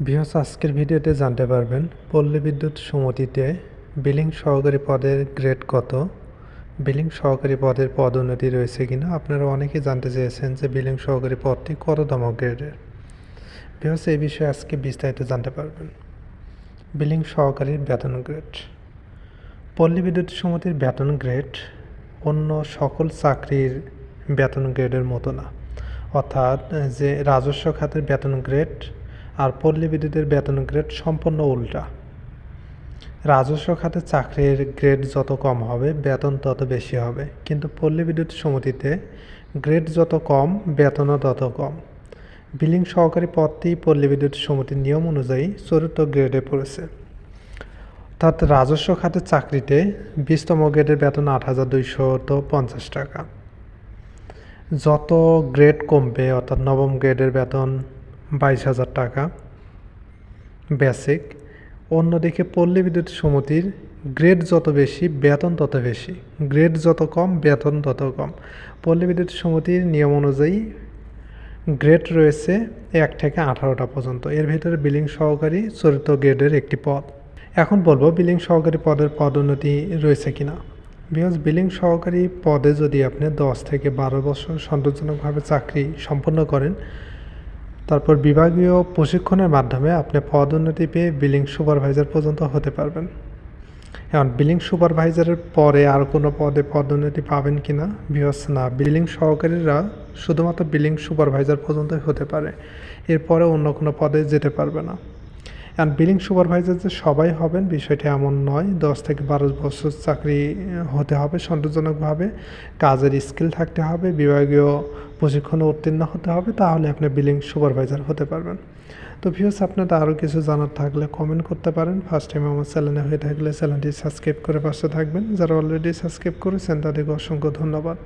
বিহস, আজকের ভিডিওতে জানতে পারবেন, পল্লী বিদ্যুৎ সমিতিতে বিলিং সহকারী পদের গ্রেড কত? বিলিং সহকারী পদের পদোন্নতি রয়েছে কিনা? আপনারা অনেকেই জানতে চেয়েছেন যে বিলিং সহকারী পদটি কত কততম গ্রেডের। বিহস, এই বিষয়ে আজকে বিস্তারিত জানতে পারবেন। বিলিং সহকারীর বেতন গ্রেড। পল্লী বিদ্যুৎ সমিতির বেতন গ্রেড অন্য সকল চাকরির বেতন গ্রেডের মতো না। অর্থাৎ, যে রাজস্ব খাতের বেতন গ্রেড আর পল্লী বিদ্যুতের বেতন গ্রেড সম্পূর্ণ উল্টা। রাজস্ব খাতে চাকরির গ্রেড যত কম হবে, বেতন তত বেশি হবে। কিন্তু পল্লী বিদ্যুৎ সমিতিতে গ্রেড যত কম, বেতনও তত কম। বিলিং সহকারী পদটি পল্লী বিদ্যুৎ সমিতির নিয়ম অনুযায়ী চতুর্থ গ্রেডে পড়েছে। অর্থাৎ রাজস্ব খাতে চাকরিতে বিশতম গ্রেডের বেতন আট হাজার দুইশত পঞ্চাশ টাকা। যত গ্রেড কমবে, অর্থাৎ নবম গ্রেডের বেতন বাইশ হাজার টাকা। বেসিক অন্যদিকে পল্লী বিদ্যুৎ সমিতির গ্রেড যত বেশি, বেতন তত বেশি। গ্রেড যত কম, বেতন তত কম। পল্লী বিদ্যুৎ সমিতির নিয়ম অনুযায়ী গ্রেড রয়েছে এক থেকে আঠারোটা পর্যন্ত। এর ভিতরে বিলিং সহকারী চরিত্র গ্রেডের একটি পদ। এখন বলব বিলিং সহকারী পদের পদোন্নতি রয়েছে কিনা। বিকজ বিলিং সহকারী পদে যদি আপনি দশ থেকে বারো বছর সন্তোষজনকভাবে চাকরি সম্পন্ন করেন তারপর বিভাগীয় প্রশিক্ষণের মাধ্যমে আপনি পদোন্নতি পেয়ে বিলিং সুপারভাইজার পর্যন্ত হতে পারবেন। এখন বিলিং সুপারভাইজারের পরে আর কোনো পদে পদোন্নতি পাবেন কি না বিহস না বিলিং সহকারীরা শুধুমাত্র বিলিং সুপারভাইজার পর্যন্তই হতে পারে। এরপরে অন্য কোনো পদে যেতে পারবে না। এখন বিলিং সুপারভাইজার যে সবাই হবেন, বিষয়টি এমন নয়। দশ থেকে বারো বছর চাকরি হতে হবে সন্তোষজনকভাবে কাজের স্কিল থাকতে হবে, বিভাগীয় প্রশিক্ষণে উত্তীর্ণ হতে হবে, তাহলে আপনি বিলিং সুপারভাইজার হতে পারবেন। তো ভিউস আপনাদের আরও কিছু জানার থাকলে কমেন্ট করতে পারেন। ফার্স্ট টাইম আমার চ্যানেলে হয়ে থাকলে চ্যানেলটি সাবস্ক্রাইব করে পাশে থাকবেন। যারা অলরেডি সাবস্ক্রাইব করেছেন, তাদেরকে অসংখ্য ধন্যবাদ।